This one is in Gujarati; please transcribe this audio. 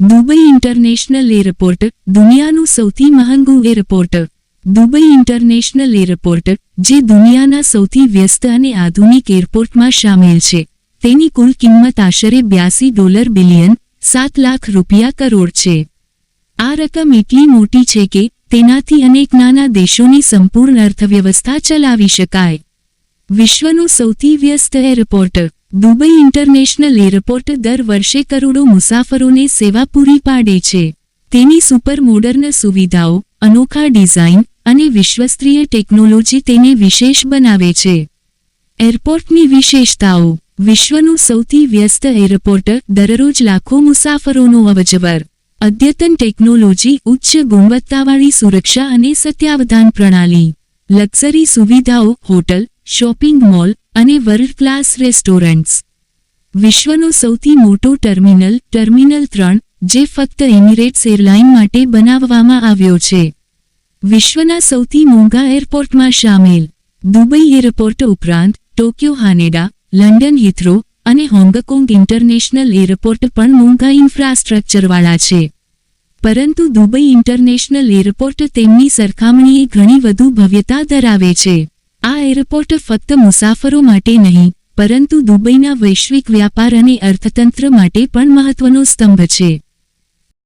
દુબઈ ઇન્ટરનેશનલ એરપોર્ટ, દુનિયાનું સૌથી મહંગું એરપોર્ટ. દુબઈ ઇન્ટરનેશનલ એરપોર્ટ, જે દુનિયાના સૌથી વ્યસ્ત અને આધુનિક એરપોર્ટમાં સામેલ છે. તેની કુલ કિંમત આશરે બ્યાસી ડોલર બિલિયન, સાત લાખ રૂપિયા કરોડ છે. આ રકમ એટલી મોટી છે કે, તેનાથી અનેક નાના દેશોની સંપૂર્ણ અર્થવ્યવસ્થા ચલાવી શકાય. વિશ્વનું સૌથી વ્યસ્ત એરપોર્ટ. દુબઈ ઇન્ટરનેશનલ એરપોર્ટ દર વર્ષે કરોડો મુસાફરોને સેવા પૂરી પાડે છે. તેની સુપર મોડર્ન સુવિધાઓ, અનોખા ડિઝાઇન અને વિશ્વસ્તરીય ટેકનોલોજી તેને વિશેષ બનાવે છે. એરપોર્ટની વિશેષતાઓ, વિશ્વનું સૌથી વ્યસ્ત એરપોર્ટ દરરોજ લાખો મુસાફરોનો અવજવર, અદ્યતન ટેકનોલોજી, ઉચ્ચ ગુણવત્તાવાળી સુરક્ષા અને સત્યાવધાન પ્રણાલી, લક્ઝરી સુવિધાઓ, હોટલ, શોપિંગ મોલ અને વર્લ્ડ ક્લાસ રેસ્ટોરન્ટ્સ વિશ્વનો સૌથી મોટો ટર્મિનલ ટર્મિનલ ત્રણ, જે ફક્ત એમિરેટ્સ એરલાઇન માટે બનાવવામાં આવ્યો છે. વિશ્વના સૌથી મોંઘા એરપોર્ટમાં સામેલ. દુબઈ એરપોર્ટ ઉપરાંત, ટોક્યો, હાનેડા, લંડન, હિથ્રો અને હોંગકોંગ ઇન્ટરનેશનલ એરપોર્ટ પણ મોંઘા ઇન્ફ્રાસ્ટ્રક્ચરવાળા છે. પરંતુ દુબઈ ઇન્ટરનેશનલ એરપોર્ટ તેમની સરખામણીએ ઘણી વધુ ભવ્યતા ધરાવે છે. આ એરપોર્ટ ફક્ત મુસાફરો માટે નહીં, પરંતુ દુબઈના વૈશ્વિક વ્યાપાર અને અર્થતંત્ર માટે પણ મહત્વનો સ્તંભ છે.